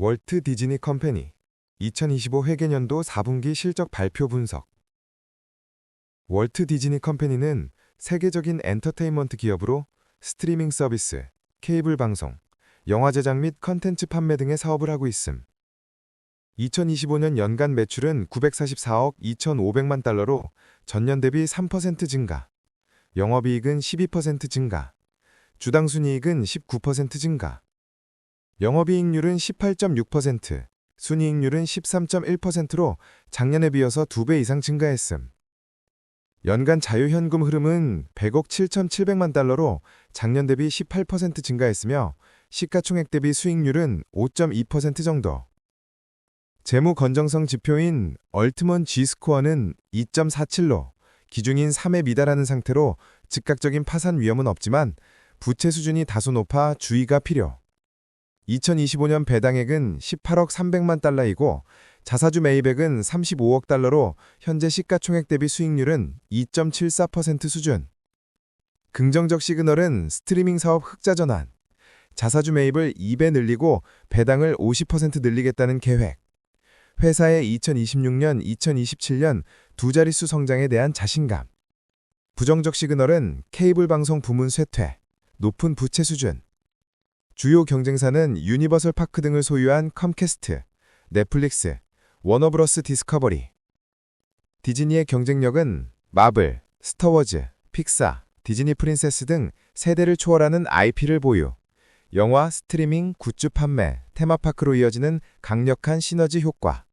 월트 디즈니 컴퍼니. 2025 회계년도 4분기 실적 발표 분석. 월트 디즈니 컴퍼니는 세계적인 엔터테인먼트 기업으로 스트리밍 서비스, 케이블 방송, 영화 제작 및 컨텐츠 판매 등의 사업을 하고 있음. 2025년 연간 매출은 944억 2,500만 달러로 전년 대비 3% 증가, 영업이익은 12% 증가, 주당 순이익은 19% 증가, 영업이익률은 18.6%, 순이익률은 13.1%로 작년에 비해서 2배 이상 증가했음. 연간 자유현금 흐름은 100억 7,700만 달러로 작년 대비 18% 증가했으며 시가총액 대비 수익률은 5.2% 정도. 재무 건정성 지표인 얼트먼 G스코어는 2.47로 기준인 3에 미달하는 상태로 즉각적인 파산 위험은 없지만 부채 수준이 다소 높아 주의가 필요. 2025년 배당액은 18억 300만 달러이고 자사주 매입액은 35억 달러로 현재 시가총액 대비 수익률은 2.74% 수준. 긍정적 시그널은 스트리밍 사업 흑자 전환. 자사주 매입을 2배 늘리고 배당을 50% 늘리겠다는 계획. 회사의 2026년, 2027년 두 자릿수 성장에 대한 자신감. 부정적 시그널은 케이블 방송 부문 쇠퇴, 높은 부채 수준. 주요 경쟁사는 유니버설 파크 등을 소유한 컴캐스트, 넷플릭스, 워너브러스 디스커버리. 디즈니의 경쟁력은 마블, 스타워즈, 픽사, 디즈니 프린세스 등 세대를 초월하는 IP를 보유. 영화, 스트리밍, 굿즈 판매, 테마파크로 이어지는 강력한 시너지 효과.